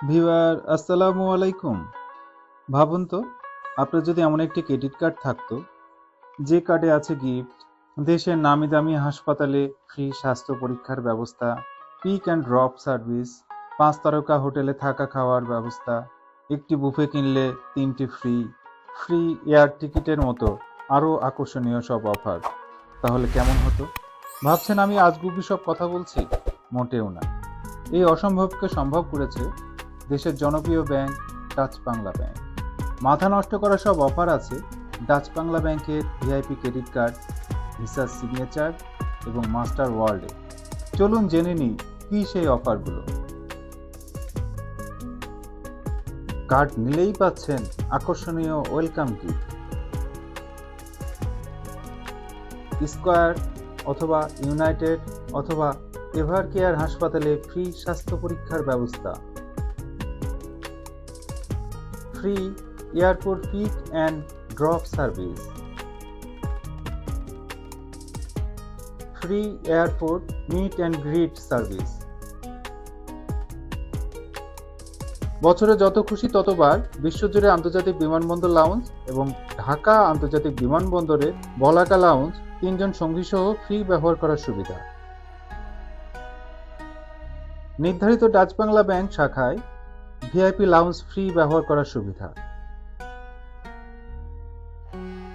ভিওয়ার আসসালামু আলাইকুম। ভাবুন তো, আপনার যদি এমন একটি ক্রেডিট কার্ড থাকতো, যে কার্ডে আছে গিফট, দেশের নামি দামি হাসপাতালে ফ্রি স্বাস্থ্য পরীক্ষার ব্যবস্থা, পিক অ্যান্ড ড্রপ সার্ভিস পাঁচ তারকা হোটেলে থাকা খাওয়ার ব্যবস্থা, একটি বুফে কিনলে তিনটি ফ্রি ফ্রি এয়ার টিকিটের মতো আরও আকর্ষণীয় সব অফার। তাহলে কেমন হতো? ভাবছেন আমি আজগুবি সব কথা বলছি? মোটেও না। এই অসম্ভবকে সম্ভব করেছে দেশের জনপ্রিয় ব্যাংক ডাচ বাংলা ব্যাংক। মাথা নষ্ট করা সব অফার আছে ডাচ বাংলা ব্যাংকের VIP credit card, Visa signature এবং মাস্টার ওয়ার্ল্ডে। চলুন জেনে নিই কী সেই অফারগুলো। কার্ড নিলেই পাচ্ছেন আকর্ষণীয় ওয়েলকাম গিফট। স্কোয়ার অথবা ইউনাইটেড অথবা এভার কেয়ার হাসপাতালে ফ্রি স্বাস্থ্য পরীক্ষার ব্যবস্থা। Free airport pick and drop service free airport meet and greet service বছরে যত খুশি ততবার বিশ্বজুড়ে আন্তর্জাতিক বিমানবন্দর লাউঞ্জ এবং ঢাকা আন্তর্জাতিক বিমানবন্দরে বলাকা লাউঞ্জ তিনজন সঙ্গী সহ ফ্রি ব্যবহার করার সুবিধা। নির্ধারিত ডাচ বাংলা ব্যাংক শাখায় ভিআইপি লাউঞ্জ ফ্রি ব্যবহার করার সুবিধা।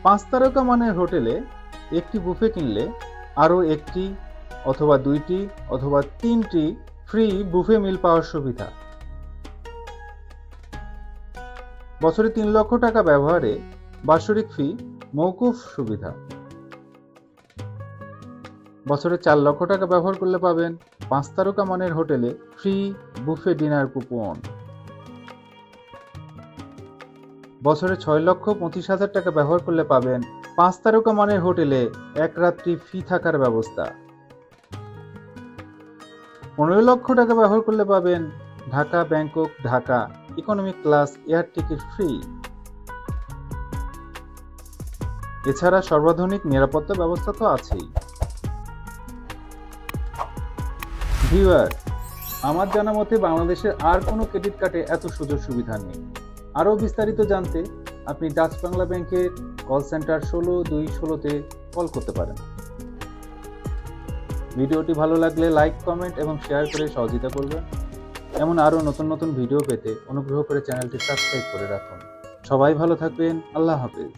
পাঁচ তারকা মানের হোটেলে একটি বুফে কিনলে আরও একটি অথবা দুইটি অথবা তিনটি ফ্রি বুফে মিল পাওয়ার সুবিধা। বছরে তিন লক্ষ টাকা ব্যবহারে বাৎসরিক ফি মৌকুফ সুবিধা। বছরে চার লক্ষ টাকা ব্যবহার করলে পাবেন পাঁচ তারকা মানের হোটেলে ফ্রি বুফে ডিনার কুপন বছরে ছয় লক্ষ পঁচিশ হাজার টাকা ব্যবহার করলে পাবেন পাঁচ তারকা মানের হোটেলে এক রাত্রি ফি থাকার ব্যবস্থা। পনেরো লক্ষ টাকা ব্যবহার করলে পাবেন Dhaka, Bangkok, Dhaka, economic class, air ticket free. এছাড়া সর্বাধুনিক নিরাপত্তা ব্যবস্থা তো আছেই। ভিউয়ার আমার জানা মতে বাংলাদেশের আর কোনো ক্রেডিট কার্ডে এত সুযোগ সুবিধা নেই। আরও বিস্তারিত জানতে আপনি ডাচ বাংলা ব্যাংকের কল সেন্টার ষোলো দুই ষোলোতে কল করতে পারেন। ভিডিওটি ভালো লাগলে লাইক, কমেন্ট এবং শেয়ার করে সহযোগিতা করবেন। এমন আরও নতুন নতুন ভিডিও পেতে অনুগ্রহ করে চ্যানেলটি সাবস্ক্রাইব করে রাখুন। সবাই ভালো থাকবেন। আল্লাহ হাফেজ।